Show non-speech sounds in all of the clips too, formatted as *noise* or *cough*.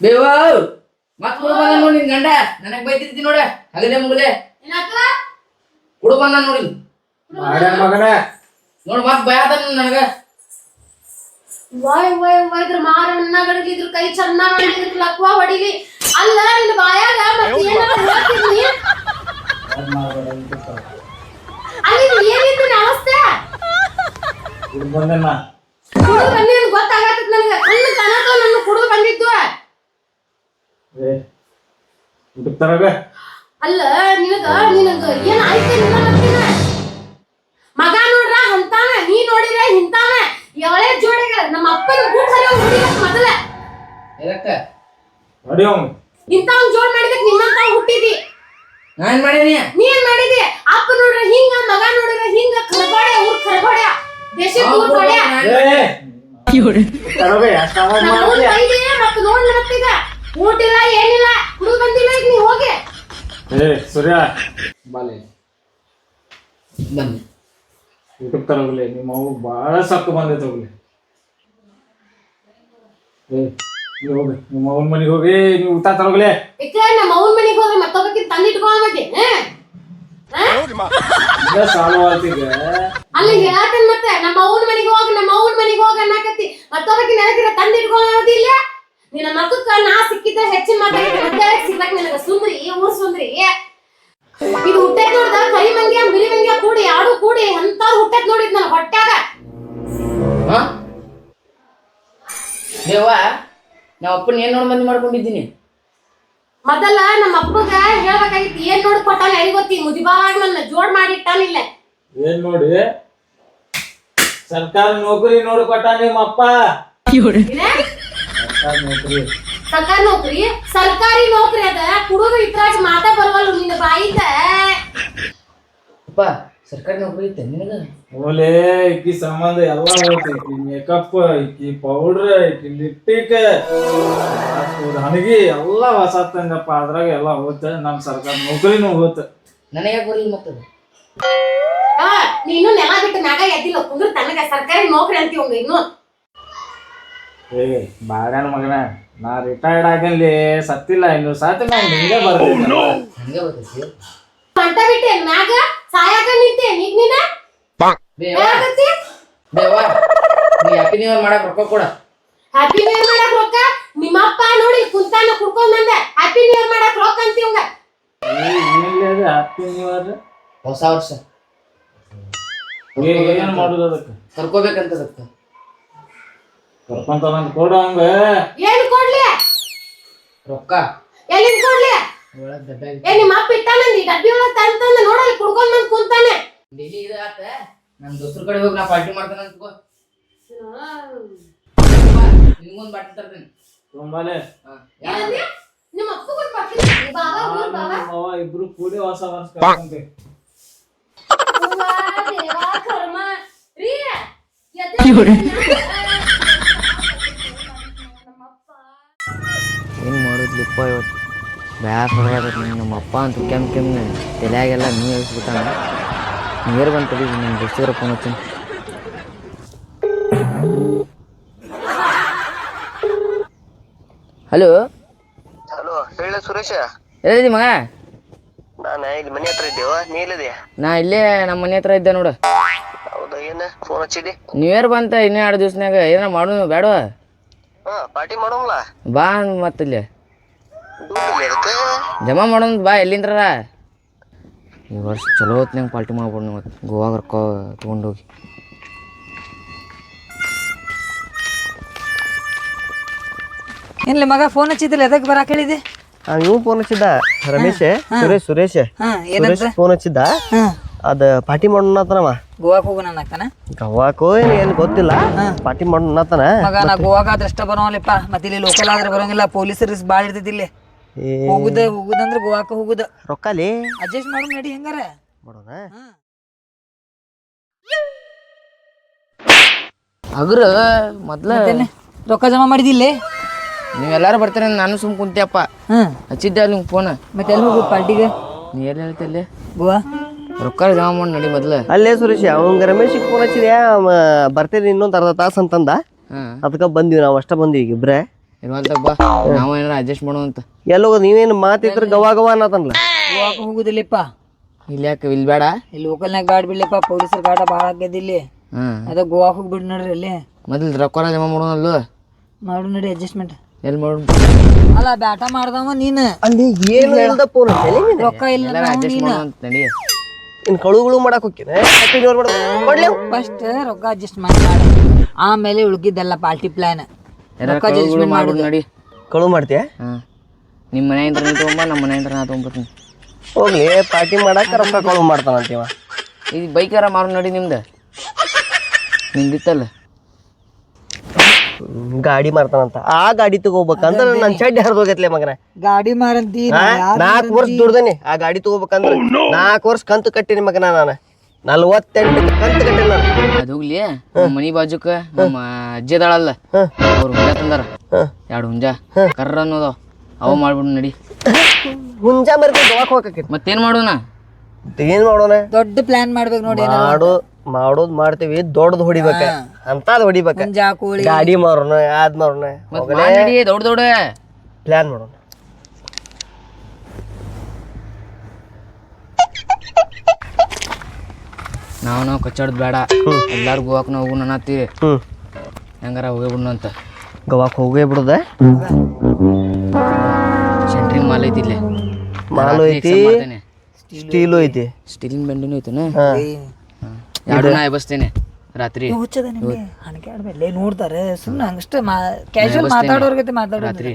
ಬೇವ ಮತ್ ಕುಡು ಬಂದ ನೋಡಿ ನಿನ್ ಗಂಡ. ನನಗ್ ಬೈತಿರ್ತಿ ನೋಡ. ಹಗಲೇ ಮುಗಲೆ. ಕುಡು ಬಂದ ನೋಡಿ ಮಗನ. ನೋಡ್ ಮತ್ ಭಯ ಅದ ನನಗ. ವಾಯ್ ವಾಯ್ ವಾಯ್ದ್ರ ಇದ್ರ ಮಾರಣ್ಣ ಗಡಿಲಿದ್ರ ಕೈ ಚೆನ್ನಾಗಿ ಮಾಡಿದ್ರ ಲಕ್ವಾ ಹೊಡಿಲಿ. ಅಲ್ಲ ನಿನ್ನ ಬಾಯಾಗ ಮತ್ತೆ ಏನಾರ ಅಲ್ಲಿ ಏನಿತ್ತು ಅವಸ್ಥೆ ಕುಡ್ದ್ ಬಂದೇನ? ಕುಡಿದು ನನಗೆ. ಕಣ್ಣು ಕಾಣಕ ನನ್ನ ಕುಡಿದು ಬಂದಿತ್ತು ಏ ಊಟಕ್ ತರಗ ಅಲ್ಲ ನಿನಗ ನಿನಗ ಏನ್ ಆಯ್ತು ನಿನ್ನ ಮತ್ತಿನ? ಮಗ ನೋಡ್ರ ಅಂತಾನ ನೀ ನೋಡಿದ್ರೆ ಇಂತಾನ. ಎವಳೆ ಜೋಡಿಗ ನಮ್ಮ ಅಪ್ಪನ ಬೂಟ್ ಹರಿಯೋ ಹುಡುಗ ಮೊದಲ. ಎದಕ್ಕ ನೋಡಿ ಅವ್ನು. ಇಂತಾವ್ ಜೋಡ್ ಮಾಡಿದಕ್ಕೆ ನಿಮ್ಮಂತ ಹುಟ್ಟಿದಿ. ನಾ ಏನ್ ಮಾಡೀನಿ ನೀ ಏನ್ ಮಾಡಿದಿ ಅಪ್ಪ ನೋಡ್ರ ಹಿಂಗ ಮಗ ನೋಡ್ರ ಹಿಂಗ ಖರ್ಬಾಡೆ ಊರ್ ಖರ್ಬಾಡೆ ದೇಶ ಊರ್ ಕೊಡೆ? ಮತ್ತ ನೋಡ್ಲ ಮತ್ತೀಗ ಊಟ ಇಲ್ಲ ಏನಿಲ್ಲ. ಕುಡಿದು ಬಂದಿಲ್ಲ ಈಗ ನೀ ಹೋಗಿ. ಏ ಸೂರ್ಯ. ಬಾಲೆ. ಬನ್ನಿ. ಊಟಕ್ ತರೋಗ್ಲಿ ನಿಮ್ಮ ಅವು ಬಾಳ ಸಕ್ಕು ಬಂದೈತೆ ಹೋಗ್ಲಿ. ಏ. ನೀ ಹೋಗಿ ನಿಮ್ಮ ಅವನ ಮನೆಗೆ ಹೋಗಿ ನೀವು ಊಟ ತರೋಗ್ಲೆ ಇಕ್ಕ ನಮ್ಮ ಅವ್ನ ಮನೆಗೆ ಹೋಗಿ ಮತ್ತೊಬ್ಬಕಿನ್ ತಂದಿಟ್ಕೊಂಡ್ ಮತ್ತೆ ಈಗ ಸಾಲ ಆಯ್ತೀಗ ಅಲ್ಲಿ ಹೇಳತ್ತೇನ್ ಮತ್ತೆ? ನಮ್ಮ ಅವ್ನ ಮನೆಗೆ ಹೋಗ ನಮ್ಮ ಅವ್ನ ಮನೆಗೆ ಹೋಗ ಅನ್ನಕತ್ತಿ. ಮತ್ತೊಬ್ಬಕಿನ ಎದಕಿರ ತಂದಿಟ್ಕೊಳ್ಳೋದಿ ಇಲ್ಲ ನಿನ್ನ ಮಕ್ಕಕ್ಕ ನಾ ಸಿಕ್ಕಿದ್ದ ಹೆಚ್ಚಿನ ಮಾತಾಡಿ ಮತ್ತೆ ಸಿಗ್ಲಕ್ ನಿನಗ ಸುಂದ್ರಿ ಊರ್ ಸುಂದ್ರಿ ಇದು ಹುಟ್ಟೈತ್ ನೋಡ್ದ ಕರಿ ಮಂಗ್ಯ ಬಿಳಿ ಮಂಗ್ಯ ಕೂಡಿ ಆಡು ಕೂಡಿ ಅಂತ ಹುಟ್ಟೈತ್ ನೋಡಿದ್ ನನ್ನ ಹೊಟ್ಯಾಗ. ಹಾ? ದೇವ ನಾ ಅಪ್ಪನ ಏನ್ ನೋಡ್ ಮಂದಿ ಮಾಡ್ಕೊಂಡಿದ್ದೀನಿ? ಮೊದಲ ನಮ್ಮ ಅಪ್ಪಗ ಹೇಳ್ಬೇಕಾಗಿತ್ತು ಏನ್ ನೋಡಿ ಕೊಟ್ಟಾನ ಹೆಂಗ್ ಗೊತ್ತಿ ಮುದಿಬಾವಾಗ ನನ್ನ ಜೋಡ್ ಮಾಡಿಟ್ಟಾನಿಲ್ಲ ಏನ್ ನೋಡಿ? ಸರ್ಕಾರ ನೌಕರಿ ನೋಡಿ ಕೊಟ್ಟ ನಿಮ್ಮ ಅಪ್ಪ? ಸರ್ಕಾರ ನೌಕರಿ. ಸರ್ಕಾರಿ ನೌಕರಿ? ಸರ್ಕಾರಿ ನೌಕರಿ ಅದ. ಕುಡುದು ಇತ್ರಾಜ್ ಮಾತಾ ಬರ್ವಲ್ಲ ನಿನ್ನ ಬಾಯಿಂದ ಅಪ್ಪ ಸರ್ಕಾರಿ ನೌಕರಿ ಐತೆ ನಿನಗ? ಓಲೆ ಈಕಿ ಸಂಬಂಧ ಎಲ್ಲ ಹೋಯ್ತು ಈಕಿ ಮೇಕಪ್ ಈಕಿ ಪೌಡ್ರ್ ಈಕಿ ಲಿಪ್ಟಿಕ್ ಹಣಗಿ ಎಲ್ಲ ಹೊಸ ತಂಗಪ್ಪ. ಅದ್ರಾಗ ಎಲ್ಲ ಹೋತ. ನಮ್ಮ ಸರ್ಕಾರ ನೌಕರಿನೂ ಹೋತ. ನನಗೆ ಬರಲಿ ಮತ್ತದು ಆ, ನೀನು ನೆಲ ಬಿಟ್ಟು ನಾಗ ಎದ್ದಿಲ್ಲ. ಕುಂದ್ರ ತನಗ ಸರ್ಕಾರಿ ನೌಕರಿ ಅಂತೀವಂಗ ಇನ್ನು. ಏ ಬಾಗನ ಮಗನ ನಾ ರಿಟೈರ್ಡ್ ಆಗಲಿ ಸತ್ತಿಲ್ಲ ಇನ್ನು ಸತ್ತ ಹಿಂಗೆ ಬರ್ತೀನಿ. ಹಂಗೆ ಬರ್ತೈತಿ. ಮಂಟ ಬಿಟ್ಟೆ ಮ್ಯಾಗ ಸಾಯಾಕ ನಿಂತೆ ಈಗ ನೀನ? ಬೇವ. ಹೇಳಕತ್ತಿ ಬೇವ. ನೀ ಹ್ಯಾಪಿ ನ್ಯೂ ಇಯರ್ ಮಾಡಕ್ ರೊಕ್ಕ ಕೊಡ. ಹ್ಯಾಪಿ ನ್ಯೂ ಇಯರ್ ಮಾಡಕ್ ರೊಕ್ಕ? ನಿಮ್ಮಪ್ಪ ನೋಡಿ ಕುಂತಾನ ಕುಡ್ಕೊಂಡ್ ಬಂದ. ಹ್ಯಾಪಿ ನ್ಯೂ ಇಯರ್ ಮಾಡಕ್ ರೊಕ್ಕ ಹ್ಯಾಪಿ ನ್ಯೂ ಇಯರ್ ಹೊಸ ವರ್ಷ. ಏನ್ ಮಾಡುದು ಅದಕ್ಕೆ? ಕರ್ಕೋಬೇಕಂತ ಅದಕ್ಕ ಕೊಡು ಹಂಗ. ಏನ್ ಕೊಡ್ಲಿ? ರೊಕ್ಕ. ಎಲ್ಲಿಂದ ಕೊಡ್ಲಿ? ಏ ನಿಮ್ಮ ಅಪ್ಪ ಇಟ್ಟಾನಂದಿ ಡಬ್ಬಿ ಒಳಗ್ ತಂತಂದ ನೋಡಲ್ಲಿ ಕುಡ್ಕೊಂಡ್ ಬಂದ್ ಕುಂತಾನೆ. ಡೈಲಿ ಇದಾತ ನಮ್ ದೋಸ್ತರ ಕಡೆ ಹೋಗಿ ನಾ ಪಾರ್ಟಿ ಮಾಡ್ತಾನ ಅನ್ಕೋ ನಿನ್ಗೊಂದ್ ಬಾಟ್ಲಿ ತರ್ತೇನೆ? ನಿಮ್ಮ ಬರ್ತೀನಿ ಬಾಬಾ ಊರ್ ಬಾಬಾ ಅವ್ವ ಇಬ್ರು ಕೂಡಿ ಹೊಸ ವರ್ಷ ದೇವಾ, ಕರ್ಮ. ರೀ, ಎದ್ದೆ. ಏನು ಮಾಡೋದ್ಲಿಪ್ಪ ಇವತ್ತು? ಬ್ಯಾಸ್ ನಮ್ಮ ಅಪ್ಪ ಅಂತೂ ಕೆಮ್ಮ ಕೆಮ್ಮೆ ತಲೆಯಾಗೆಲ್ಲ ನೀರು ಹೇಳ್ಸ್ಬಿಟ್ಟಾನ ನೀರು ಬಂತು ತಡಿ ನಮ್ಮ ದೋಸ್ತಿರ ಫೋನ್ ಹಚ್ತೀನಿ ಹಲೋ ಹಲೋ ಹೇಳ ಸುರೇಶ. ಎಲ್ಲಿದ್ದಿ ಮಗ ನಾನು ಇಲ್ಲಿ ಮನೆ ಹತ್ರ ಇದ್ದೇವ ನೀ ಎಲ್ಲಿದೆ? ನಾ ಇಲ್ಲೇ ನಮ್ಮ ಮನೆ ಹತ್ರ ಇದ್ದೆ ನೋಡು. ಹೌದಾ ಏನ ಫೋನ್ ಹಚ್ಚಿದಿ? ನ್ಯೂ ಇಯರ್ ಬಂತ ಇನ್ನೂ ಎರಡು ದಿವ್ಸನಾಗ ಏನಾರ ಮಾಡೋದು ಬೇಡ ಹಾ ಪಾರ್ಟಿ ಮಾಡೋಂಗ್ಲ ಬಾ ಮತ್ತಿಲ್ಲಿ ದುಡ್ಡು ಅದಕ್ಕೆ ಜಮಾ ಮಾಡೋದು ಬಾ ಎಲ್ಲಿಂದ್ರ ಈ ವರ್ಷ ಚಲೋ ಹೊತ್ನಾಗ ಪಾರ್ಟಿ ಮಾಡ್ಬೋದು ಮತ್ತು ಗೋವಾಗ ರೊಕ್ಕ ತೊಗೊಂಡೋಗಿ. ಏನ್ಲಿ ಮಗ ಫೋನ್ ಹಚ್ಚಿದ್ದಿಲ್ಲ? ಎದಕ್ಕೆ ಬರಾಕ್ ಹೇಳಿದೆ? ಇವ್ ಫೋನ್ ಹಚ್ಚಿದ್ದ. ರಮೇಶ್ ಸುರೇಶ್ ಸುರೇಶ್. ಹಾ ಸುರೇಶ್ ಫೋನ್ ಹಚ್ಚಿದ್ದ. ಹಾ. ಅದ ಪಾರ್ಟಿ ಮಾಡೋಣ ಗೋವಾಕ್ ಹೋಗೋಣ ಅನ್ನತ್ತಾನ ಗವಾಕೋ ಏನ್ ಏನ್ ಗೊತ್ತಿಲ್ಲ. ಪಾರ್ಟಿ ಮಾಡೋಣ ಮಗ ನಾ ಗೋವಾಗ ಆದ್ರೆ ಅಷ್ಟ ಬರೋಲ್ಲಪ್ಪ ಮತ್ತೆ ಇಲ್ಲಿ ಲೋಕಲ್ ಆದ್ರೆ ಬರೋಂಗಿಲ್ಲ. ಪೊಲೀಸರು ಬಾಳ ಇರ್ತೈತಿ ಇಲ್ಲಿ. ಹೋಗುದ ಹೋಗುದಂದ್ರೆ ಗೋವಾಕ ಹೋಗುದ. ರೊಕ್ಕಲಿ? ಅಡ್ಜಸ್ಟ್ ಮಾಡು ನಡಿ ಹೆಂಗಾರ. ಮಾಡೋಣ? ಅಗ್ರ ಮೊದ್ಲ ರೊಕ್ಕ ಜಮಾ ಮಾಡಿದಿಲ್ಲ? ನೀವೆಲ್ಲಾರು ಬರ್ತಾರೆ ನಾನು ಸುಮ್ ಕುಂತೆಯಪ್ಪ. ಹ್ಮ್ ಹಚ್ಚಿದ್ದೆ ಅಲ್ಲಿ ಫೋನ್ ಮತ್ತೆ ಎಲ್ಲಿ ಹೋಗುದು ಪಾರ್ಟಿಗೆ? ನೀ ಎಲ್ಲಿ ಹೇಳ್ತಿಲ್ಲಿ ಗೋವಾ? ರೊಕ್ಕ ಜಮಾ ಮಾಡಿ ನಡಿ ಮೊದ್ಲ. ಅಲ್ಲೇ ಸುರೇಶ್ ಅವಂಗ ರಮೇಶ್ ಫೋನ್ ಹಚ್ಚಿದ್ಯಾ? ಅವ ಇನ್ನೊಂದ್ ಇನ್ನೊಂದು ಅರ್ಧ ತಾಸು ಅಂತಂದ. ಅದಕ್ಕ ಅದಕ್ಕೆ ಬಂದಿವಿ ನಾವು ಅಷ್ಟ ಬಂದಿವಿ ಇಬ್ರೇ. ಇರುವಲ್ದಾಗ ಬಾ. ನಾವು ಏನಾರ ಅಡ್ಜಸ್ಟ್ ಮಾಡುವಂತ ಎಲ್ಲೋಗ ನೀವೇನು ಮಾತಿದ್ರೆ ಗವಾ ಗವಾ ಅನ್ನತನ್ಲ ಗೋವಾಕ್ ಹೋಗುದಿಲ್ಲಪ್ಪ. ಇಲ್ಲಿ ಯಾಕೆ ಇಲ್ಲಿ ಬೇಡ? ಇಲ್ಲಿ ಲೋಕಲ್ನಾಗ ಗಾಡಿ ಬಿಡ್ಲಿಪ್ಪ ಪೊಲೀಸರ ಗಾಡ ಭಾಳ ಆಗ್ಯದ ಇಲ್ಲಿ. ಹಾಂ. ಅದ ಗೋವಾಕ್ ಹೋಗ್ಬಿಡ್ ನೋಡ್ರಿ ಅಲ್ಲಿ. ಮೊದಲು ರೊಕ್ಕ ಜಮಾ ಮಾಡೋಣಲ್ಲು? ಮಾಡು ನೋಡಿ ಅಡ್ಜಸ್ಟ್ಮೆಂಟ್ ಎಲ್ಲಿ ಮಾಡು? ಅಲ್ಲ ಬ್ಯಾಟ ಮಾಡ್ದವ ನೀನು. ಅಲ್ಲಿ ಏನು ಫೋನ್ ರೊಕ್ಕ ಇಲ್ಲ ಎಲ್ಲಾರ ಅಡ್ಜಸ್ಟ್ ಮಾಡುವಂತ ನಡಿ. ಇನ್ ಕಳುಗಳು ಮಾಡಕ್ ಹೋಗ್ತೀನಿ ಫಸ್ಟ್ ರೊಕ್ಕ ಅಡ್ಜಸ್ಟ್ ಮಾಡಿ ಮಾಡು ಆಮೇಲೆ ಉಳ್ಕಿದ್ದೆಲ್ಲ ಪಾರ್ಟಿ ಪ್ಲಾನ್ ಮಾಡ್ಬಿಡು ನಡಿ. ಕಳು ಮಾಡ್ತೀಯ? ಹಾಂ. ನಿಮ್ಮ ಮನೆಯಿಂದ ನೀ ತೊಗೊಂಬ ನಮ್ಮ ಮನೆಯಿಂದ ನಾ ತೊಗೊಂಬರ್ತೀನಿ ಹೋಗ್ಲಿ ಪಾರ್ಟಿ ಮಾಡಾಕ ರೊಕ್ಕ ಕಳು ಮಾಡ್ತಾನಂತೀವ. ಇದು ಬೈಕಾರ ಮಾರು ನಡಿ ನಿಮ್ದು. ನಿಂದಿತ್ತಲ್ಲ ಗಾಡಿ ಮಾರ್ತಾನಂತ ಆ ಗಾಡಿ ತಗೋಬೇಕಂದ್ರ ನನ್ನ ಚಡ್ಡಿ ಹರಿದೋಗೈತ್ಲೆ ಮಗನ. ಗಾಡಿ ಮಾರಂತಿ ನಾಲ್ಕು ವರ್ಷ ದುಡ್ದೇನಿ ಆ ಗಾಡಿ ತಗೋಬೇಕಂದ್ರ ನಾಲ್ಕು ವರ್ಷ ಕಂತು ಕಟ್ಟಿನಿ ಮಗನ ನಾನು. ನಲ್ವತ್ತೆಂಟು ಕಂತು ಕಟ್ಟಿಲ್ಲ ಅದು ಹೋಗ್ಲಿ ನಮ್ಮ ಮನಿ ಬಾಜುಕ ನಮ್ಮ ಅಜ್ಜಿ ಅದಾಳಲ್ಲ ಅವ್ರು ಹುಂಜ ತಂದಾರ. ಎರಡು ಹುಂಜ? ಕರ್ರ ಅನ್ನೋದು. ಅವ ಮಾಡ್ಬಿಡು ನಡಿ. ಹುಂಜ ಮರ್ತಿ ದವಾಕ್ ಹೋಗಕ್ಕೆ ಮತ್ತೇನ್ ಮಾಡೋಣ? ಏನ್ ಮಾಡೋಣ? ದೊಡ್ಡ ಪ್ಲಾನ್ ಮಾಡ್ಬೇಕು ನೋಡಿ ಮಾಡು ಮಾಡೋದ್ ಮಾಡ್ತೀವಿ ದೊಡ್ಡದು ಹೊಡಿಬೇಕ. ಅಂತಾದ್ ಹೊಡಿಬೇಕ. ಗಾಡಿ ಮಾರೋಣ ಯಾವ್ದ್ ಮಾರೋಣ. ದೊಡ್ಡ ದೊಡ್ಡ. ಪ್ಲಾನ್ ಮಾಡೋಣ. ನಾವು ನಾವು ಕಚ್ಚಾಡೋದು ಬೇಡ. ಎಲ್ಲಾರು ಗೋವಾಕ್ ನಾವು ಹೋಗೋಣ ಅನ್ನತ್ತೀವಿ ಹ್ಮ್. ಹೆಂಗಾರ ಬಿಡೋಣ ಅಂತ. ಗವಾಕ್ ಹೋಗೇ ಬಿಡುದ? ಸೆಂಟ್ರಿಂಗ್ ಮಾಲ್ ಐತಿ ಇಲ್ಲಿ. ಮಾಲು ಐತಿ. ಸ್ಟೀಲು ಐತಿ. ಸ್ಟೀಲಿನ ಬೆಂಡಿನೂ ಐತನ? ಎರಡು ನಾ ಎಬಸ್ತೇನೆ ರಾತ್ರಿ. ನೋಡ್ತಾರೆ. ಸುಮ್ಮನೆ ಹಂಗಷ್ಟೇ ಮಾ ಕ್ಯಾಶುವಲ್ ಮಾತಾಡೋರ್ ಮಾತಾಡೋ ಮಾತಾಡೋದು. ರಾತ್ರಿ.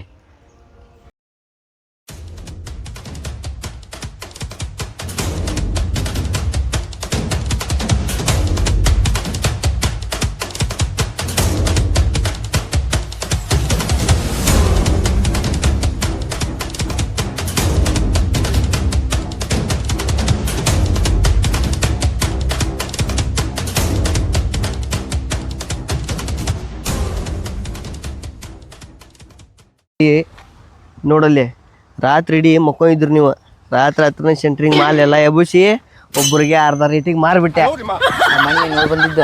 ನೋಡಲ್ಲಿ. ರಾತ್ರಿ ಇಡೀ ಮಕ್ಕೊಂಡಿದ್ರು ನೀವು. ರಾತ್ರಿ ಹತ್ರ ಸೆಂಟ್ರಿಂಗ್ ಮಾಲ್ ಎಲ್ಲ ಎಬ್ಬಿಸಿ ಒಬ್ಬರಿಗೆ ಅರ್ಧ ರೇಟಿಗೆ ಮಾರ್ಬಿಟ್ಟೆ. ಮನೆ ನೋಡಿ ಬಂದಿದ್ದ?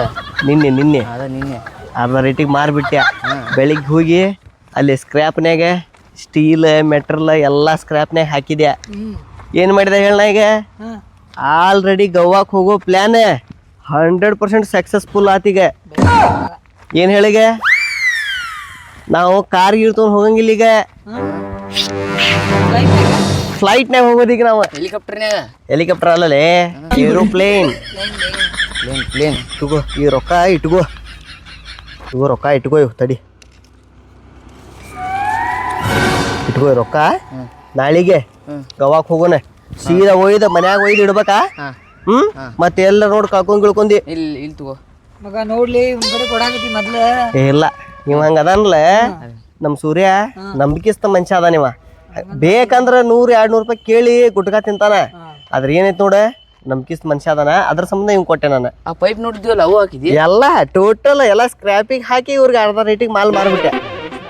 ನಿನ್ನೆ ನಿನ್ನೆ. ಅದ ನಿನ್ನೆ. ಅರ್ಧ ರೇಟಿಗೆ ಮಾರ್ಬಿಟ್ಟೆ. ಬೆಳಿಗ್ಗೆ ಹೋಗಿ ಅಲ್ಲಿ ಸ್ಕ್ರ್ಯಾಪ್ನ್ಯಾಗ ಸ್ಟೀಲ್ ಮೆಟ್ರಲ್ ಎಲ್ಲ ಸ್ಕ್ರ್ಯಾಪ್ನ್ಯಾಗ ಹಾಕಿದ್ಯಾ. ಏನು ಮಾಡಿದೆ ಹೇಳ ಈಗ? ಆಲ್ರೆಡಿ ಗೋವಾಕ್ ಹೋಗೋ ಪ್ಲ್ಯಾನ್ ಹಂಡ್ರೆಡ್ ಪರ್ಸೆಂಟ್ ಸಕ್ಸಸ್ಫುಲ್ ಆತೀಗ ಏನು ಹೇಳಿಗ? ನಾವು ಕಾರ್ ಗೀರ್ ತೊಗೊಂಡು ಹೋಗಂಗಿಲ್ಲ ಈಗ. ಫ್ಲೈಟ್ನಾಗ ಹೋಗೋದೀಗ ನಾವು. ಹೆಲಿಕಾಪ್ಟರ್ನ್ಯಾಗ ಹೆಲಿಕಾಪ್ಟರ್ ಅಲ್ಲಲೇ? ಏರೋಪ್ಲೇನ್ ಪ್ಲೇನ್ ಪ್ಲೇನ್ ಇಟ್ಕೋ ಈ ರೊಕ್ಕ ಇಟ್ಕೋ. ಇವು ರೊಕ್ಕ ಇಟ್ಕೋ ಇವು ತಡಿ. ಇಟ್ಕೋ ಈ ರೊಕ್ಕ. ನಾಳಿಗೆ ಗವಾಕ್ ಹೋಗೋಣ. ಸೀದಾ ಒಯ್ದ ಮನ್ಯಾಗ ಒಯ್ದು ಇಡ್ಬೇಕಾ? ಹ್ಮ್? ಮತ್ತೆ ಎಲ್ಲ ನೋಡಿ ಕಳ್ಕೊಂಡ್ ಗಿಳ್ಕೊಂಡಿ. ಇಲ್ಲಿ ಇಲ್ ತಗೋ. ಮಗ ನೋಡ್ಲಿ ಕೊಡಾಕತಿ ಮೊದ್ಲ. ಏ ಇಲ್ಲ. ಇವ ಹಂಗ ಅದನ್ಲ ನಮ್ ಸೂರ್ಯ ನಂಬಿಕಿಸ್ತ ಮನುಷ್ಯ ಅದಾನಿವ ಬೇಕಂದ್ರ ನೂರ್ ಎರಡ್ ನೂರ್ ರೂಪಾಯಿ ಕೇಳಿ ಗುಟ್ಕಾ ತಿಂತಾನ. ಅದ್ರ ಏನೈತ್ ನೋಡ ನಂಬಿಕಿಸ್ತ ಮನುಷ್ಯ ಅದಾನ ಅದ್ರ ಸಂಬಂಧ ಇವ್ ಕೊಟ್ಟೆ ನಾನು. ಆ ಪೈಪ್ ನೋಡಿದ್ವಲ್ಲ ಅವು ಹಾಕಿದ್ವಿ ಎಲ್ಲ ಟೋಟಲ್ ಎಲ್ಲ ಸ್ಕ್ರಾಪಿಗೆ ಹಾಕಿ ಇವ್ರಿಗೆ ಅರ್ಧ ರೇಟಿಗೆ ಮಾಲ್ ಮಾರ್ಬಿಟ್ಟೆ.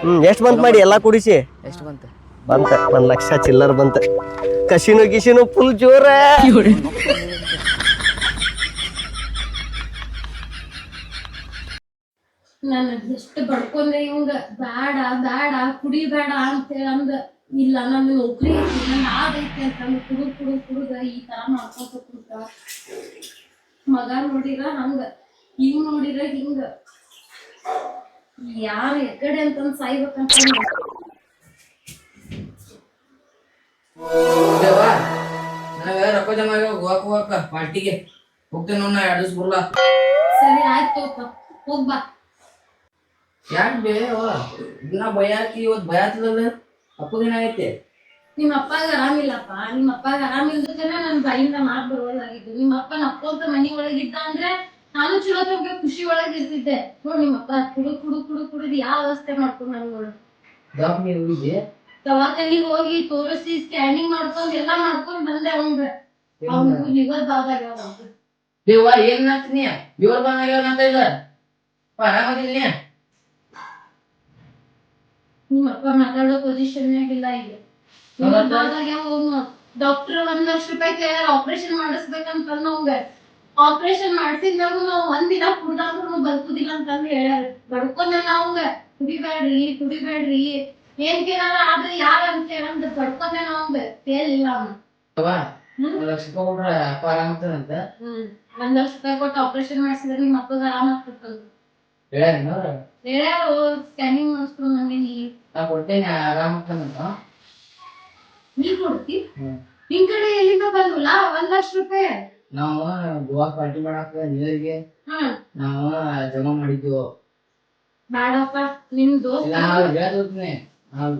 ಹ್ಮ್ ಎಷ್ಟು ಬಂತ್ ಮಾಡಿ ಎಲ್ಲ ಕುಡಿಸಿ? ಎಷ್ಟು ಬಂತ? ಬಂತ ಒಂದ್ ಲಕ್ಷ ಚಿಲ್ಲರ್ ಬಂತ. ಕಸಿನು ಗಿಸಿನು ಫುಲ್ ಜೋರ. ನಾನು ಎಷ್ಟು ಬಡ್ಕೊಂಡೆ ಇವಂಗ ಬ್ಯಾಡ ಬ್ಯಾಡ ಕುಡಿಬೇಡ ಅಂತೇಳಿ ಅಂದ ಇಲ್ಲ ನನ್ನ ನೌಕರಿ ಐತಿ ನನ್ನ ಆದೈತಿ ಅಂತ ಅಂದ್ ಕುಡುದ್ ಕುಡುದ್ ಕುಡುದ ಈ ತರ ಮಾಡ್ಕೊಂತ ಕುಡ್ತ ಮಗ ನೋಡಿರ ಹಂಗ ಹಿಂಗ್ ನೋಡಿರ ಹಿಂಗ. ಯಾರ ಎಕಡೆ ಅಂತಂದ್ ಸಾಯ್ಬೇಕಂತ ದೇವಾ ನನಗೆ ರೊಕ್ಕ ಜಮಾ ಆಗ್ಯಾವ ಗೋವಾಕ್ ಹೋಗಾಕ ಪಾರ್ಟಿಗೆ. ಹೋಗ್ತೇನೆ ನೋಡ್ ನಾ ಎರಡು ಸರಿ ಆಯ್ತು ಹೋಗ್ಬಾ ಯಾಕೆ ಬೇ ಅವ್ವ ಭಯ ಆಕಿ ಇವತ್ತು ಭಯಾತದಲ್ಲ ಅಪ್ಪಗೇನ ಆಗೈತೆ ನಿಮ್ಮ ಅಪ್ಪಾಗ ಆರಾಮಿಲ್ಲಪ್ಪ. ನಿಮ್ಮ ಅಪ್ಪಾಗ ಆರಾಮಿಲ್ದಕ್ಕನ ನನ್ ಬಾಯಿಂದ ಮಾತು ಬರೋದಾಗಿದ್ದು ನಿಮ್ಮ ಅಪ್ಪ ನಕ್ಕೊಂತ ಮನೆ ಒಳಗಿದ್ದ ಅಂದ್ರೆ ನಾನು ಚಲೋ ತಗ ಖುಷಿ ಒಳಗ್ ಇರ್ತಿದ್ದೆ ನೋಡಿ ನಿಮ್ಮ ಅಪ್ಪ ಕುಡು ಕುಡು ಕುಡು ಕುಡಿದು ಯಾವ ಅವಸ್ಥೆ ಮಾಡ್ಕೊಂಡು ನನ್ ನೋಡು. ದವಾಖಾನೆ ಹೋಗಿದ್ದೆ? ದವಾಖಾನಿಗ್ ಹೋಗಿ ತೋರಿಸಿ ಸ್ಕ್ಯಾನಿಂಗ್ ಮಾಡ್ಕೊಂಡು ಎಲ್ಲ ಮಾಡ್ಕೊಂಡು ಬಂದೆ ಅವ್ನು ಲಿವರ್ ಬಾದಾಗ್ಯಾವ ದೇವ ಏನ್ ನಾಚ್ತೀನಿ ಇವ್ರ ಬಂದಾಗ್ಯಾವ ಅಂತ ಇಲ್ಲ ಆರಾಮದಿಲ್ಲ ನಿಮ್ಮ ಅಪ್ಪ ಮಾತಾಡೋ ಪೊಸಿಷನ್ ಇಲ್ಲ ಈಗ. ಡಾಕ್ಟರ್ ಒಂದ್ ಲಕ್ಷ ರೂಪಾಯಿ ಕೇಳ್ಯಾರ ಆಪರೇಷನ್ ಮಾಡಿಸ್ಬೇಕಂತ ಅವ್ಗ ಆಪರೇಷನ್ ಮಾಡ್ಸಿದ್ಮ್ಯಾಗು ನಾವ್ ಒಂದಿನ ಕುಡ್ದಾದ್ರು ಬದುಕುದಿಲ್ಲ ಅಂತಂದ್ ಹೇಳ್ಯಾರ. ಬಡ್ಕೊಂಡ ಅವ್ಗ ಕುಡಿಬೇಡ್ರಿ ಕುಡಿಬೇಡ್ರಿ. ಏನ್ ಕೇಳಾರ ಆದ್ರೆ ಯಾರ ಅಂತ ಹೇಳಂತ ಬಡ್ಕೊಂಡ ಅವ್ಗ ತೇಲಿಲ್ಲ ಅವನು. ಒಂದ್ ಲಕ್ಷ ರೂಪಾಯಿ ಕೊಟ್ರೆ ಅಪ್ಪ ಆರಾಮತ್ತದಂತ ಒಂದ್ ಲಕ್ಷ ರೂಪಾಯಿ ಕೊಟ್ಟು ಆಪರೇಷನ್ ಮಾಡ್ಸಿದ್ರೆ ನಿಮ್ ಮಕ್ಕಳಿಗೆ ಆರಾಮ ಆಗ್ತಿರ್ತದ ಹೇಳ್ಯಾರು ಸ್ಕ್ಯಾನಿಂಗ್ ಮಾಡಿಸ್ಕೊಂಡು ಬಂದೀನಿ ನಾ ಕೊಡ್ತೇನೆ ಆರಾಮತ್ತದಂತ ನೀ ಕೊಡ್ತಿ. ನಿನ್ ಕಡೆ ಎಲ್ಲಿಂದ ಬಂದ್ವಲ್ಲ ಒಂದ್ ಲಕ್ಷ ರೂಪಾಯಿ ನಾವು ಗೋವಾ ಪಾರ್ಟಿ ಮಾಡಾಕ ನೀರಿಗೆ ಹಾ ನಾವು ಜಮಾ ಮಾಡಿದ್ವು ಬೇಡಪ್ಪ ನಿನ್ ದೋಸ್ತ ನಾವು ಹೇಳ್ತೀನಿ ನಾವು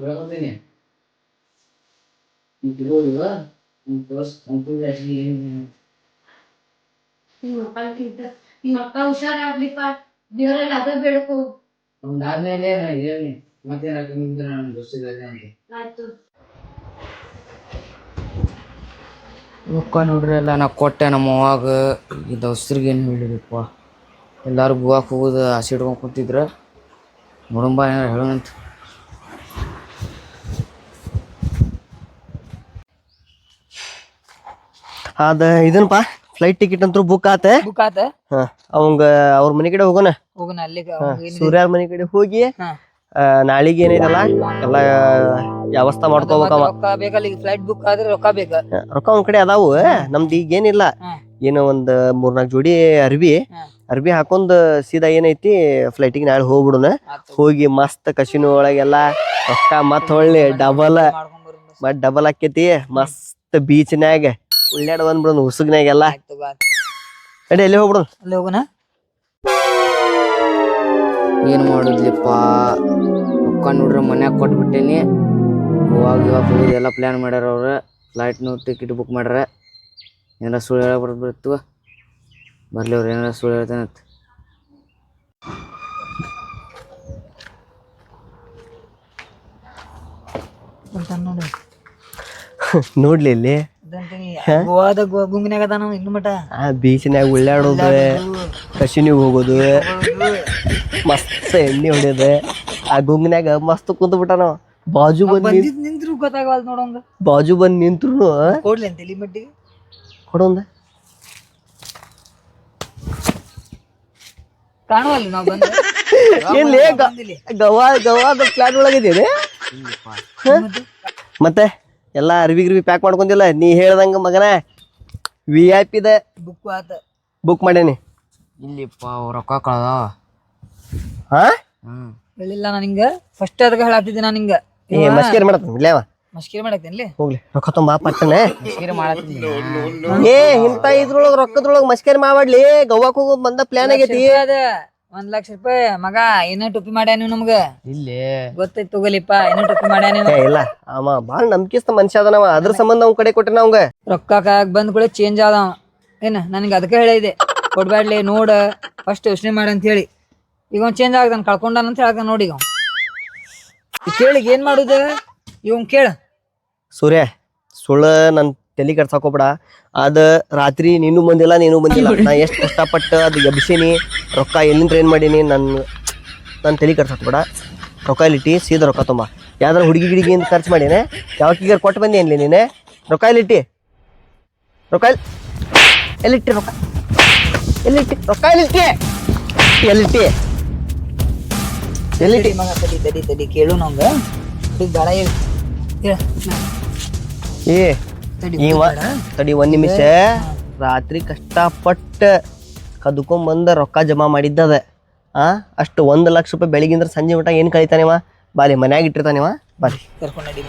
ನಿಮ್ ದೋಸ್ತ್ ಅಂಕಲ್ ಜಾಸ್ತಿ ಏನು ನಿಮ್ಮ ಅಪ್ಪ ಇದ್ದ ನಿಮ್ಮ ಅಪ್ಪ ಹುಷಾರಾಗ್ಲಿಪ್ಪ ದೇವರಲ್ಲಿ ಅದು ಬೇಡಕು. ಒಂದಾದ್ಮೇಲೆ ಹೇಳಿ ಮತ್ತೆ ನಿಮ್ದು ನನ್ನ ದೋಸ್ತಿದ್ದಾರೆ ಅಂತ ಆಯ್ತು. ರೊಕ್ಕ ನೋಡ್ರಿ ಎಲ್ಲ ನಾ ಕೊಟ್ಟೆ ನಮ್ಮ ಅವಾಗ ಈ ದೋಸ್ತರಿಗೆ ಏನು ಹೇಳಿದಪ್ಪ ಎಲ್ಲರೂ ಗೋವಾಕ್ ಹೋಗೋದು ಆಸೆ ಇಟ್ಕೊಂಡು ಕೂತಿದ್ರೆ. ನೋಡಂಬ ಏನಾರ ಹೇಳೋಣಂತ ಅದ ಇದನ್ಪ? ಫ್ಲೈಟ್ ಟಿಕೆಟ್ ಅಂತೂ ಬುಕ್ ಆತ. ಬುಕ್ ಆತ. ಹಾ ಅವಂಗ ಅವ್ರ ಮನೆ ಕಡೆ ಹೋಗೋಣ. ಹೋಗೋಣ ಅಲ್ಲಿಗೆ ಹಾ, ಮನೆ ಕಡೆ ಹೋಗಿ ನಾಳಿಗೆ ಏನೈತಲ್ಲ ಎಲ್ಲ ವ್ಯವಸ್ಥೆ ಮಾಡ್ಕೋಬೇಕವ ರೊಕ್ಕ ಬೇಕಲ್ಲ ಈಗ ಫ್ಲೈಟ್ ಬುಕ್ ಆದ್ರೆ ರೊಕ್ಕ ಬೇಕ. ರೊಕ್ಕ ಒಂದ್ ಕಡೆ ಅದಾವು. ನಮ್ದು ಈಗ ಏನಿಲ್ಲ. ಏನೋ ಒಂದ್ ಮೂರ್ನಾಲ್ಕು ಜೋಡಿ ಅರ್ಬಿ. ಅರ್ಬಿ ಹಾಕೊಂಡ್ ಸೀದಾ ಏನೈತಿ ಫ್ಲೈಟಿಗೆ ನಾಳೆ ಹೋಗ್ಬಿಡುನ ಹೋಗಿ ಮಸ್ತ್ ಕಸಿನೋ ಒಳಗೆಲ್ಲ ರೊಕ್ಕ ಮತ್ ಹೊಳ್ಳಿ ಡಬಲ್. ಮತ್ ಡಬಲ್ ಆಕೇತಿ ಮಸ್ತ್ ಬೀಚ್ನ್ಯಾಗ ಉಳ್ಳಾಡ ಬಂದ್ಬಿಡೋಣ ಉಸುಗ್ನ್ಯಾಗೆಲ್ಲ. ಆಯ್ತು ಬಾ. ನಡಿ ಎಲ್ಲಿ ಹೋಗ್ಬಿಡೋಣ ಅಲ್ಲಿ ಹೋಗೋಣ? ಏನು ಮಾಡೋದ್ಲಿಪ್ಪ? ರೊಕ್ಕ ನೋಡ್ರಿ ಮನ್ಯಾಗ ಕೊಟ್ಬಿಟ್ಟೇನಿ. ಗೋವಾಗ ಹೋಗೋದು ಎಲ್ಲ ಪ್ಲ್ಯಾನ್ ಮಾಡ್ಯಾರ ಅವ್ರು. ಫ್ಲೈಟ್ನು ಟಿಕೆಟ್ ಬುಕ್ ಮಾಡ್ಯಾರ. ಏನಾರ ಸುಳ್ಳು ಹೇಳ ಬರ್ಬಿಡ್ತು ಬರ್ಲಿ ಅವ್ರು ಏನಾರ ಸುಳ್ಳು ಹೇಳ್ತೇನೆ ಅಂತ. ನೋಡು. *laughs* ನೋಡ್ಲಿ ಇಲ್ಲಿ. ಗೋವಾದ ಗುಂಗಿನಾಗ ಇನ್ನು ಮಟ ಆ ಬೀಚ್ನ್ಯಾಗ ಉಳ್ಳಾಡೋದು ಕಶಿನಿ ಹೋಗೋದು ಮಸ್ತ್ ಎಣ್ಣೆ ಹೊಡಿಯೋದು ಆ ಗುಂಗ್ನಾಗ ಮಸ್ತ್ ಕುಂತ ಬಿಟ್ಟಾನ ಬಾಜು ಬಂದ್ ನಿಂತ್ರು ಗೊತ್ತಾಗವಲ್ ನೋಡಂಗ ಬಾಜು ಬಂದ್ ನಿಂತ್ರು ಕೊಡ್ಲಿ ಅಂತ ಇಲ್ಲಿ ಮಟ್ಟಿಗೆ ಕೊಡೋಂದ ಕಾಣುವಲ್ಲ ನಾವು ಬಂದ್ರೆ ಏನ್ಲೇ *laughs* ಗವಾ ಗವಾದ ಪ್ಲಾನ್ ಒಳಗಿದ್ದೇನೆ? ಮತ್ತೆ? ಎಲ್ಲಾ ಅರ್ವಿ ಗಿರ್ವಿ ಪ್ಯಾಕ್ ಮಾಡ್ಕೊಂಡಿಲ್ಲ. ನೀ ಹೇಳ್ದಂಗ ಮಗನ ವಿ ಐ ಪಿದ ಬುಕ್ ಆತ. ಬುಕ್ ಮಾಡೇನಿ. ಇಲ್ಲಿಪ್ಪ ಅವ್ರ್ ರೊಕ್ಕ ಕಳದ ಹಾ? ಹ್ಮ್. ಹೇಳಿಲ್ಲ ನಾನು ನಿಂಗ ಫಸ್ಟ್ ಅದಕ್ಕೆ ಹೇಳತ್ತಿದ್ದೆ ನಾನು ಹಿಂಗ. ಏ ಮಸ್ಕೇರ್ ಮಾಡತ್ತ ಇಲ್ಲೇವ ಮಸ್ಕಿರಿ ಮಾಡತ್ತೇನ್ಲಿ? ಹೋಗ್ಲಿ ರೊಕ್ಕ ತುಂಬ ಪಟ್ಟನೆ ಮಸ್ಕಿರಿ ಮಾಡತ್ತೀನಿ. ಏ ಇಂತ ಇದ್ರೊಳಗ ರೊಕ್ಕದ್ರೊಳಗ ಮಸ್ಕೇರ್ ಮಾಡ್ಲಿ. ಗೋವಾಕ್ ಹೋಗೋದ್ ಬಂದ ಪ್ಲಾನ್ ಆಗೈತಿ. ಅದ. ಒಂದ್ ಲಕ್ಷ ರೂಪಾಯಿ. ಮಗ ಏನ ಟೊಪ್ಪಿ ಮಾಡ್ಯಾನ ನಮ್ಗ? ಇಲ್ಲಿ. ಗೊತ್ತೈತ್ ತಗೋಲಿಪ್ಪ ಏನ ಟೊಪ್ಪಿ ಮಾಡ್ಯಾನ ಏ ಇಲ್ಲ. ಅವ ಬಾಳ ನಂಬಿಕೆಸ್ತ ಮನುಷ್ಯ ಅದನವ ಅದ್ರ ಸಂಬಂಧ ಅವ್ನ ಕಡೆ ಕೊಟ್ಟೆ ಅವಂಗ ರೊಕ್ಕ ಕಾಗ್ ಬಂದ್ ಕೂಡ ಚೇಂಜ್ ಆದವ ಏನ ನನಗೆ ಅದಕ್ಕೆ ಹೇಳಿದೆ ಕೊಡ್ಬ್ಯಾಡ್ಲಿ ನೋಡ ಫಸ್ಟ್ ಯೋಚನೆ ಮಾಡ ಅಂತ ಹೇಳಿ. ಈಗ ಒಂದ್ ಚೇಂಜ್ ಆಗ್ದಾನ ಕಳ್ಕೊಂಡಾನ ಅಂತ ಹೇಳ್ದ ನೋಡಿ ಈಗ ಅವ್ನ್. ಕೇಳಿ ಏನ್ ಮಾಡುದ? ಇವ್ ಕೇಳ. ಸೂರ್ಯ ಸುಳ್ಳ ನನ್ ತಲೆ ಕಟ್ಸಾಕೋಬೇಡ. ಅದು ರಾತ್ರಿ ನೀನು ಬಂದಿಲ್ಲ ನೀನು ಬಂದಿಲ್ಲ. ನಾ ಎಷ್ಟು ಕಷ್ಟಪಟ್ಟು ಅದು ಎಬ್ಸೀನಿ ರೊಕ್ಕ ಎಲ್ಲಿಂದ ಏನು ಮಾಡೀನಿ ನನ್ನ ನನ್ನ ತಲೆ ಕೆಡ್ಸಾಕೋಬೇಡ ರೊಕ್ಕ ಇಲ್ಲಿಟ್ಟಿ ಸೀದಾ ರೊಕ್ಕ ತುಂಬ. ಯಾವ್ದಾರು ಹುಡುಗಿ ಗಿಡಿಗಿ ಅಂತ ಖರ್ಚು ಮಾಡೀನಿ ಯಾವಾಗ ಕೊಟ್ಟು ಬಂದಿ ಏನ್ಲಿ ನೀನೆ? ರೊಕ್ಕ ಇಲ್ಲಿಟ್ಟು ರೊಕ್ಕ ಎಲ್ಲಿ ಎಲ್ಲಿಟ್ಟಿ ರೊಕ್ಕ? ಎಲ್ಲಿಟ್ಟಿ? ರೊಕ್ಕ ಎಲ್ಲಿಟ್ಟು? ಎಲ್ಲಿಟ್ಟಿ? ಎಲ್ಲಿಟ್ಟಿ? ಮಗ ತಡಿ ತಡಿ ತಡಿ ಕೇಳು ನಂಗೆ. ಈಗ ಏ ಇವ ತಡಿ ಒಂದ್ ನಿಮಿಷ. ರಾತ್ರಿ ಕಷ್ಟಪಟ್ಟ ಕದ್ಕೊಂಬಂದ ರೊಕ್ಕ ಜಮಾ ಮಾಡಿದ್ದದ. ಆ ಅಷ್ಟು ಒಂದ್ ಲಕ್ಷ ರೂಪಾಯಿ ಬೆಳಗಿಂದ್ರ ಸಂಜೆ ಮಟ ಏನ್ ಕಳಿತಾನೆ ಬಾಲಿ ಮನ್ಯಾಗ ಇಟ್ಟಿರ್ತಾನೆ ಬಾಲಿ ಕರ್ಕೊಂಡು ನಡಿ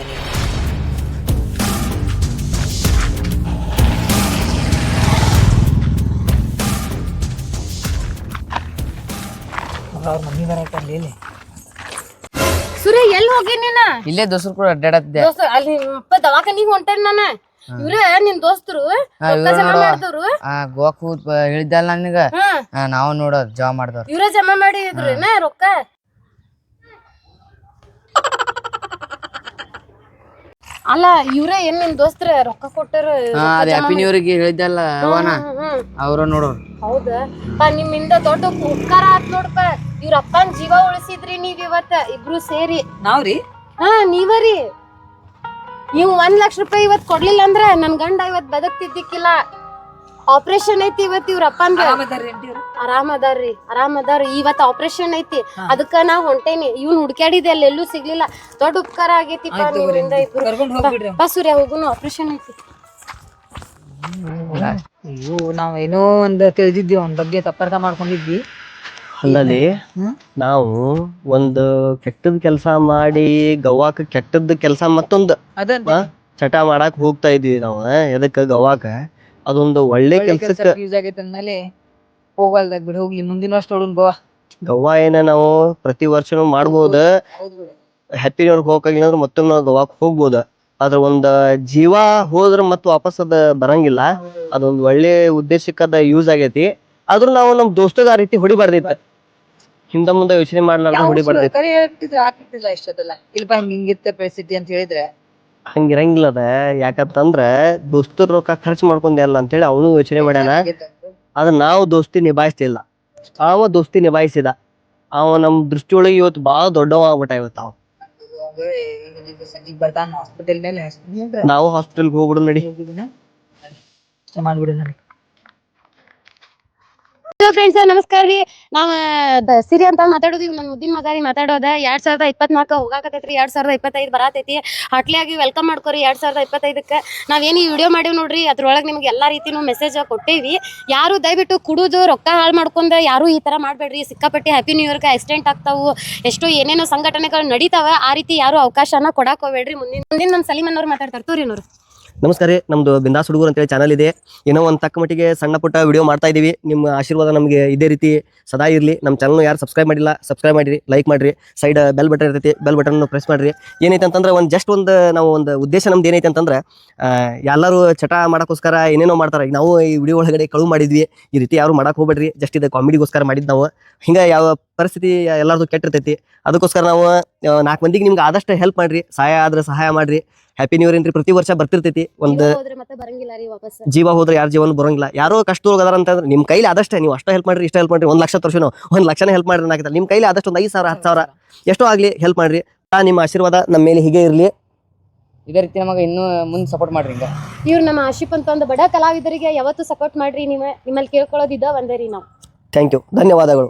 ಅವ್ರ ಮಮ್ಮಿ ಸುರೇ ಎಲ್ಲಿ ಹೋಗಿ ನೀನ? ಇಲ್ಲೇ ದೋಸರು ಕೂಡ ಅಡ್ಡಾಡತ್ತಿದ್ದೆ. ದೋಸ್ತ ಅಲ್ಲಿ ಅಪ್ಪ ದವಾಖಾನಿಗೆ ಹೊಂಟೇನ್ ನಾನ. ಇವ್ರ ನಿನ್ ದೋಸ್ತರು ಮಾಡಿದವ್ರು. ಹೋದ್ ಹೇಳಿದ್ದಲ್ಲ ನನಗ. ನಾವು ನೋಡೋದು ಜಾಬ್ ಮಾಡ್ದವ್ರು. ಇವ್ರೇ ಜಮಾ ಮಾಡಿದ್ರೇನ ರೊಕ್ಕ? ಅಲ್ಲ ಇವ್ರೇ ಏನ್ ನಿನ್ ದೋಸ್ತ್ರ ರೊಕ್ಕ ಕೊಟ್ಟರು ಹಾ ಅದ್ ಹ್ಯಾಪಿ ನ್ಯೂ ಹೇಳಿದ್ದಲ್ಲ ಅವನ ಅವ್ರ ನೋಡೋರು. ಹೌದಾ. ಪಾ ನಿಮ್ಮಿಂದ ದೊಡ್ಡ ಉಪಕಾರ ಆತ್ ನೋಡ್ಪ. ಇವ್ರ ಅಪ್ಪನ್ ಜೀವ ಉಳಿಸಿದ್ರಿ ನೀವ್ ಇವತ್ತ ಇಬ್ರು ಸೇರಿ. ನಾವ್ರಿ? ಹಾ ನೀವರಿ. ನೀವು ಒಂದ್ ಲಕ್ಷ ರೂಪಾಯಿ ಇವತ್ ಕೊಡ್ಲಿಲ್ಲ ಅಂದ್ರೆ ನನ್ ಗಂಡ ಇವತ್ ಬದಕ್ತಿದ್ದಿಕ್ಕಿಲ್ಲ. ಆಪರೇಷನ್ ಐತಿ ಇವತ್ ಇವ್ರ ಅವ್ರು? ಆರಾಮ್ ಅದಾರ್ರಿ ಆರಾಮ್ ಅದಾರ ಇವತ್ ಆಪರೇಷನ್ ಐತಿ. ಅದಕ್ಕ ನಾ ಹೊಂಟೇನಿ. ಇವ್ನ್ ಹುಡ್ಕ್ಯಾಡಿದೆ ಅಲ್ಲಿ ಎಲ್ಲೂ ಸಿಗ್ಲಿಲ್ಲ. ದೊಡ್ಡ ಉಪಕಾರ ಆಗೈತಿ ಬಾ ಸೂರ್ಯ ಹೋಗುನು. ಆಪರೇಷನ್ ಐತಿ. ಅಯ್ಯೋ ನಾವ್ ಏನೋ ಒಂದ್ ತಿಳಿದಿದ್ವಿ ಅವ್ನ ಬಗ್ಗೆ ತಪ್ಪರ್ಥ ಮಾಡ್ಕೊಂಡಿದ್ವಿ. ಅಲ್ಲಲ್ಲಿ ನಾವು ಒಂದು ಕೆಟ್ಟದ್ ಕೆಲಸ ಮಾಡಿ ಗವಾಕ ಕೆಟ್ಟದ್ ಕೆಲಸ ಮತ್ತೊಂದು ಅದಂತ ಆ, ಚಟ ಮಾಡಾಕ್ ಹೋಗ್ತಾ ಇದ್ವಿ ನಾವು ಎದಕ್ಕ ಗವಾಕ ಅದೊಂದು ಒಳ್ಳೆ ಕೆಲ್ಸಕ್ಕ ಯೂಸ್ ಆಗೈತೆ ಅಂದ್ಮೇಲೆ ಹೋಗಲ್ದಾಗ ಬಿಡು ಹೋಗ್ಲಿ ಮುಂದಿನ ವರ್ಷ ತೊಗೊಂಡ್ ಬಾ. ಗವ್ವ ಏನ ನಾವು ಪ್ರತಿ ವರ್ಷನು ಮಾಡ್ಬೋದ. ಹ್ಯಾಪಿ ನ್ಯೂ ಹೋಗಿಲ್ಲ ಹೋಗಕ್ಕಾಗಿಲ್ಲ ಅಂದ್ರೆ ಮತ್ತೊಮ್ಮೆ ನಾವು ಗವ್ವಾಕ್ ಹೋಗ್ಬೋದ. ಅದ್ರ ಒಂದ ಜೀವ ಹೋದ್ರ ಮತ್ ವಾಪಸ್ ಅದ ಬರಂಗಿಲ್ಲ. ಅದೊಂದ್ ಒಳ್ಳೆ ಉದ್ದೇಶಕ್ಕೆ ಅದ ಯೂಸ್ ಆಗೈತಿ. ಆದ್ರೂ ನಾವು ನಮ್ ದೋಸ್ತಗ ಆ ರೀತಿ ಹೊಡಿಬಾರ್ದಿತ್ತ. ಹಿಂದ ಮುಂದೆ ಯೋಚನೆ ಮಾಡ್ಲಾರ್ದ ಹೊಡಿಬಾರ್ದಿತ್ತು ಕರೆ ಹೇಳ್ತಿದ್ರೆ ಆಗ್ತಿಲ್ಲ ಇಷ್ಟದಲ್ಲ. ಇಲ್ಪ ಹಿಂಗ್ ಹಿಂಗಿತ್ತ ಪರಿಸ್ಥಿತಿ ಅಂತ ಹೇಳಿದ್ರೆ. ಹಂಗಿರಂಗಿಲ್ಲ ಅದ ಯಾಕಂತಂದ್ರ ದೋಸ್ತರ್ ರೊಕ್ಕ ಖರ್ಚು ಮಾಡ್ಕೊಂಡೆ ಅಲ್ಲ ಅಂತೇಳಿ ಅವನು ಯೋಚನೆ ಮಾಡ್ಯಾನ. ಅದ ನಾವು ದೋಸ್ತಿ ನಿಭಾಯಿಸ್ತಿಲ್ಲ ಅವ ದೋಸ್ತಿ ನಿಭಾಯಿಸಿದ. ಅವ ನಮ್ ದೃಷ್ಟಿಯೊಳಗೆ ಇವತ್ತು ಬಾಳ ದೊಡ್ಡವ ಆಗ್ಬಿಟ್ಟ ಇವತ್ತು ಅವ ನಾವು ಹಾಸ್ಪಿಟಲ್ ಹೋಗ್ಬಿಡು ನಡಿ. ಮಾಡ್ಬಿಡು ನನಗೆ ಫ್ರೆಂಡ್ಸ್ ನಮಸ್ಕಾರ ರೀ. ನಾವ್ ಸಿರಿ ಅಂತ ಮಾತಾಡೋದು ನಮ್ ನನ್ ಮುದ್ದಿನ ಮಗ ರೀ ಮಾತಾಡೋದ. ಎರಡ್ ಸಾವಿರದ ಇಪ್ಪತ್ನಾಲ್ಕ ಹೋಗಾಕತೈತ್ರಿ ಎರಡ್ ಸಾವಿರದ ಇಪ್ಪತ್ತೈದು ಬರಾತೈತಿ. ಹಾಟ್ಲಿಯಾಗಿ ವೆಲ್ಕಮ್ ಮಾಡ್ಕೋರಿ ಎರಡ್ ಸಾವಿರದ ಇಪ್ಪತ್ತೈದಕ್ಕ. ನಾವೇನು ಈ ವಿಡಿಯೋ ಮಾಡೀವಿ ನೋಡ್ರಿ, ಅದ್ರೊಳಗೆ ನಿಮ್ಗೆ ಎಲ್ಲಾ ರೀತಿನೂ ಮೆಸೇಜ್ ಕೊಟ್ಟೇವಿ. ಯಾರು ದಯವಿಟ್ಟು ಕುಡುದು, ರೊಕ್ಕ ಹಾಳು ಮಾಡ್ಕೊಂಡ್ ಯಾರು ಈ ತರ ಮಾಡ್ಬೇಡ್ರಿ. ಸಿಕ್ಕಾಪಟ್ಟಿ ಹ್ಯಾಪಿ ನ್ಯೂ ಇಯರ್ಗೆ ಆಕ್ಸಿಡೆಂಟ್ ಆಗ್ತಾವು. ಎಷ್ಟೋ ಏನೇನೋ ಸಂಘಟನೆಗಳು ನಡೀತಾವ, ಆ ರೀತಿ ಯಾರು ಅವಕಾಶನ ಕೊಡಾಕ್ ಹೋಗ್ಬೇಡ್ರಿ. ಮುಂದಿನ ಮುಂದಿನ ನಮ್ಮ ಸಲೀಮನ್ ಅವ್ರು ಮಾತಾಡ್ತಾರೆ. ತೋರಿನವ್ರು ನಮಸ್ಕಾರ ರೀ, ನಮ್ದು ಬಿಂದಾಸ್ ಹುಡುಗರು ಅಂತೇಳಿ ಚಾನಲ್ ಇದೆ. ಏನೋ ಒಂದು ತಕ್ಕ ಮಟ್ಟಿಗೆ ಸಣ್ಣ ಪುಟ್ಟ ವಿಡಿಯೋ ಮಾಡ್ತಾ ಇದೀವಿ ನಿಮ್ಮ ಆಶೀರ್ವಾದ ನಮಗೆ ಇದೇ ರೀತಿ ಸದಾ ಇರಲಿ. ನಮ್ಮ ಚಾನಲ್ ಯಾರು ಸಬ್ಸ್ಕ್ರೈಬ್ ಮಾಡಿಲ್ಲ ಸಬ್ಸ್ಕ್ರೈಬ್ ಮಾಡಿರಿ ಲೈಕ್ ಮಾಡಿರಿ. ಸೈಡ್ ಬೆಲ್ ಬಟನ್ ಇರ್ತೈತಿ ಬೆಲ್ ಬಟನ್ ಪ್ರೆಸ್ ಮಾಡಿರಿ. ಏನೈತೆ ಅಂತಂದ್ರೆ ಒಂದು ಜಸ್ಟ್ ಒಂದು, ನಾವು ಒಂದು ಉದ್ದೇಶ ನಮ್ದು ಏನೈತೆ ಅಂತಂದ್ರೆ ಎಲ್ಲರೂ ಚಟ ಮಾಡೋಕ್ಕೋಸ್ಕರ ಏನೇನೋ ಮಾಡ್ತಾರೆ. ಈಗ ನಾವು ಈ ವಿಡಿಯೋ ಒಳಗಡೆ ಕಳು ಮಾಡಿದ್ವಿ. ಈ ರೀತಿ ಯಾರು ಮಾಡಕ್ಕೆ ಹೋಗ್ಬೇಡ್ರಿ. ಜಸ್ಟ್ ಇದು ಕಾಮಿಡಿಗೋಸ್ಕರ ಮಾಡಿದ್ದು ನಾವು. ಹಿಂಗೆ ಯಾವ ಪರಿಸ್ಥಿತಿ ಎಲ್ಲರದು ಕೆಟ್ಟಿರ್ತೈತಿ. ಅದಕ್ಕೋಸ್ಕರ ನಾವು ನಾಲ್ಕು ಮಂದಿಗೆ ನಿಮ್ಗೆ ಆದಷ್ಟು ಹೆಲ್ಪ್ ಮಾಡ್ರಿ. ಸಹಾಯ ಆದ್ರೆ ಸಹಾಯ ಮಾಡ್ರಿ. ಹ್ಯಾಪಿ ನ್ಯೂ ಇಯರ್ ಏನ್ರಿ? ಪ್ರತಿ ವರ್ಷ ಬರ್ತಿರ್ತೈತಿ. ಒಂದು ಜೀವ ಹೋದ್ರೆ ಯಾರ ಜೀವನ ಬರೋಂಗಿಲ್ಲ. ಯಾರೋ ಕಷ್ಟ ಹೋಗದಾರ ಅಂತಂದ್ರೆ ನಿಮ್ಮ ಕೈಲಿ ಆದಷ್ಟೇ ನೀವು ಅಷ್ಟೇ ಹೆಲ್ಪ್ ಮಾಡ್ರಿ ಇಷ್ಟ ಹೆಲ್ಪ್ ಮಾಡ್ರಿ ಒಂದು ಲಕ್ಷ ತೋರ್ಸಿನೋ ಒಂದು ಲಕ್ಷನೇ ಹೆಲ್ಪ್ ಮಾಡ್ರಿ ನಾಕಿದ್ರೆ ನಿಮ್ಮ ಕೈಲಿ ಆದಷ್ಟು ಒಂದು ಐದು ಸಾವಿರ ಹತ್ತು ಸಾವಿರ ಎಷ್ಟೋ ಆಗಲಿ ಹೆಲ್ಪ್ ಮಾಡ್ರಿ. ಆ, ನಿಮ್ಮ ಆಶೀರ್ವಾದ ನಮ್ಮ ಮೇಲೆ ಹೀಗೆ ಇರಲಿ. ಇದೇ ರೀತಿ ನಮಗೆ ಇನ್ನೂ ಮುಂದೆ ಸಪೋರ್ಟ್ ಮಾಡ್ರಿ ಹಿಂಗ. ಇವ್ರು ನಮ್ಮ ಆಶಿಪ್ ಅಂತ ಒಂದು ಬಡ ಕಲಾವಿದರಿಗೆ ಯಾವತ್ತೂ ಸಪೋರ್ಟ್ ಮಾಡ್ರಿ ನಿಮ್ಮ ನಿಮ್ಮಲ್ಲಿ ಕೇಳ್ಕೊಳ್ಳೋದಿದ್ದ ಒಂದೇ ರೀ ನಾವು. ಥ್ಯಾಂಕ್ ಯು ಧನ್ಯವಾದಗಳು.